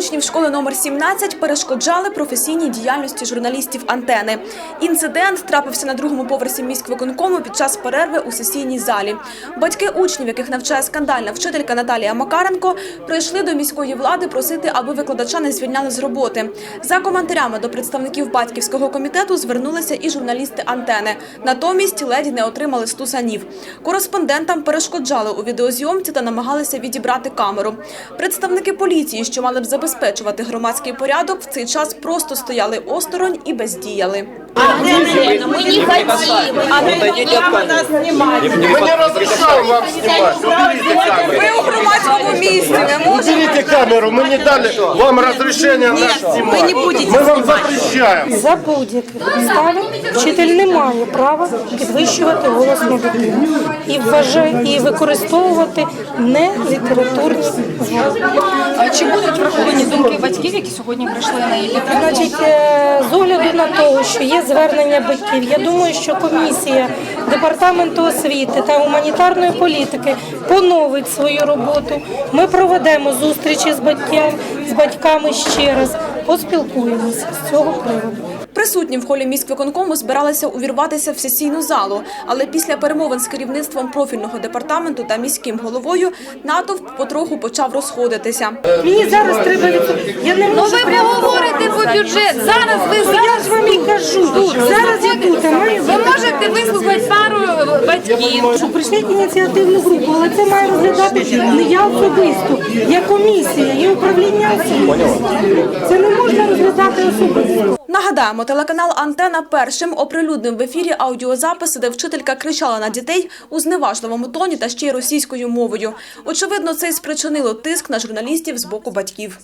учнів школи номер 17 перешкоджали професійній діяльності журналістів антени. Інцидент трапився на другому поверсі міськвиконкому під час перерви у сесійній залі. Батьки учнів, яких навчає скандальна вчителька Наталія Макаренко, прийшли до міської влади просити, аби викладача не звільняли з роботи. За коментарями до представників батьківського комітету звернулися і журналісти антени. Натомість леді не отримали стусанів. Кореспондентам перешкоджали у відеозйомці та намагалися відібрати камеру. Представники поліції, що мали б забезпечувати громадський порядок, в цей час просто стояли осторонь і бездіяли. Мы не хотим. Отойдите от камеры. Мы не разрешаем вам снимать. Уберите камеру. у громадському місці не Уберите камеру. Мы не дали вам разрешения нас снимать. не будете Мы вам запрещаем. За будь-яких обставин вчитель не має права підвищувати голос на дитину і вважає і використовувати не літературні звуки. Чи будуть враховані думки батьків, які сьогодні прийшли на її Значить, е, з огляду на те, що є звернення батьків, я думаю, що комісія департаменту освіти та гуманітарної політики поновить свою роботу. Ми проведемо зустрічі з батьками, з батьками ще раз, поспілкуємося з цього приводу. Присутні в холі міськвиконкому збиралися увірватися в сесійну залу, але після перемовин з керівництвом профільного департаменту та міським головою натовп потроху почав розходитися. Мені зараз треба. Я не Ну ви поговорите по бюджет. Зараз ви зараз ж вам і кажу, тут, зараз я тут, а маю ви можете вислухати пару батьків. що прийшліть ініціативну групу, але це має розглядати не я особисто, я комісія, є управління освіти. Це не можна розглядати особисто. Нагадаємо, телеканал Антена першим оприлюднив в ефірі аудіозаписи, де вчителька кричала на дітей у зневажливому тоні та ще й російською мовою. Очевидно, це й спричинило тиск на журналістів з боку батьків.